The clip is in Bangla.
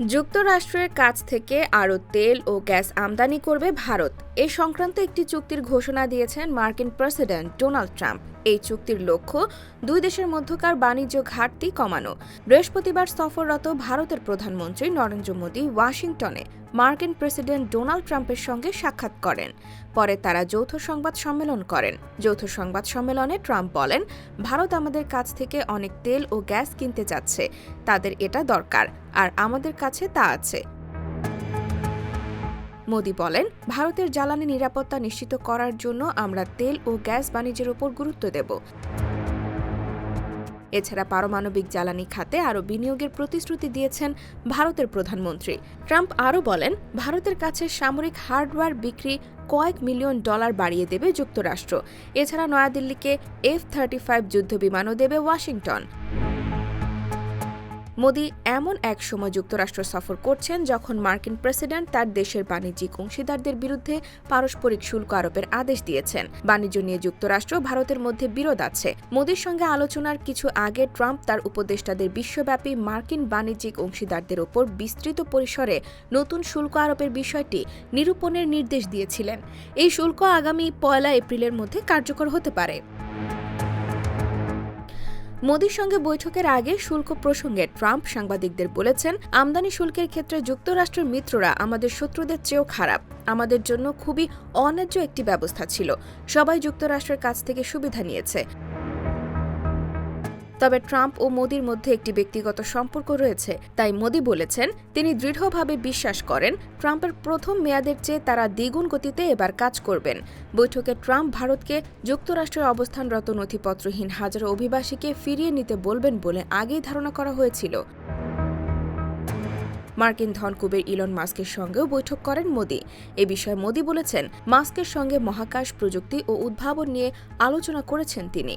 যুক্তরাষ্ট্রের কাছ থেকে আরও তেল ও গ্যাস আমদানি করবে ভারত। এ সংক্রান্ত একটি চুক্তির ঘোষণা দিয়েছেন মার্কিন প্রেসিডেন্ট ডোনাল্ড ট্রাম্প। এই চুক্তির লক্ষ্য দুই দেশের মধ্যকার বাণিজ্য ঘাটতি কমানো। বৃহস্পতিবার সফররত ভারতের প্রধানমন্ত্রী নরেন্দ্র মোদী ওয়াশিংটনে মার্কিন প্রেসিডেন্ট ডোনাল্ড ট্রাম্পের সঙ্গে সাক্ষাৎ করেন। পরে তারা যৌথ সংবাদ সম্মেলন করেন। যৌথ সংবাদ সম্মেলনে ট্রাম্প বলেন, ভারত আমাদের কাছ থেকে অনেক তেল ও গ্যাস কিনতে যাচ্ছে। তাদের এটা দরকার, আর আমাদের কাছে তা আছে। মোদি বলেন, ভারতের জ্বালানি নিরাপত্তা নিশ্চিত করার জন্য আমরা তেল ও গ্যাস বাণিজ্যের উপর গুরুত্ব দেব। এছাড়া পারমাণবিক জ্বালানি খাতে আরও বিনিয়োগের প্রতিশ্রুতি দিয়েছেন ভারতের প্রধানমন্ত্রী। ট্রাম্প আরও বলেন, ভারতের কাছে সামরিক হার্ডওয়্যার বিক্রি কয়েক মিলিয়ন ডলার বাড়িয়ে দেবে যুক্তরাষ্ট্র। এছাড়া নয়াদিল্লিকে এফ থার্টি ফাইভ যুদ্ধবিমানও দেবে ওয়াশিংটন। মোদি এমন এক সময় যুক্তরাষ্ট্র সফর করছেন যখন মার্কিন প্রেসিডেন্ট তার দেশের বাণিজ্যিক অংশীদারদের বিরুদ্ধে পারস্পরিক শুল্ক আরোপের আদেশ দিয়েছেন। বাণিজ্য নিয়ে যুক্তরাষ্ট্র ভারতের মধ্যে বিরোধ আছে। মোদির সঙ্গে আলোচনার কিছু আগে ট্রাম্প তার উপদেষ্টাদের বিশ্বব্যাপী মার্কিন বাণিজ্যিক অংশীদারদের ওপর বিস্তৃত পরিসরে নতুন শুল্ক আরোপের বিষয়টি নিরূপণের নির্দেশ দিয়েছিলেন। এই শুল্ক আগামী পয়লা এপ্রিলের মধ্যে কার্যকর হতে পারে। মোদির সঙ্গে বৈঠকের আগে শুল্ক প্রসঙ্গে ট্রাম্প সাংবাদিকদের বলেছেন, আমদানি শুল্কের ক্ষেত্রে যুক্তরাষ্ট্রের মিত্ররা আমাদের শত্রুদের চেয়েও খারাপ। আমাদের জন্য খুবই অন্যায্য একটি ব্যবস্থা ছিল। সবাই যুক্তরাষ্ট্রের কাছ থেকে সুবিধা নিয়েছে। তবে ট্রাম্প ও মোদির মধ্যে একটি ব্যক্তিগত সম্পর্ক রয়েছে। তাই মোদি বলেছেন, তিনি দৃঢ়ভাবে বিশ্বাস করেন, ট্রাম্পের প্রথম মেয়াদের চেয়ে তারা দ্বিগুণ গতিতে এবার কাজ করবেন। বৈঠকে ট্রাম্প ভারতকে যুক্তরাষ্ট্রের অবস্থানরত নথিপত্রহীন হাজারো অভিবাসীকে ফিরিয়ে নিতে বলবেন বলে আগেই ধারণা করা হয়েছিল। মার্কিন ধনকুবের ইলন মাস্কের সঙ্গেও বৈঠক করেন মোদি। এ বিষয়ে মোদি বলেছেন, মাস্কের সঙ্গে মহাকাশ প্রযুক্তি ও উদ্ভাবন নিয়ে আলোচনা করেছেন তিনি।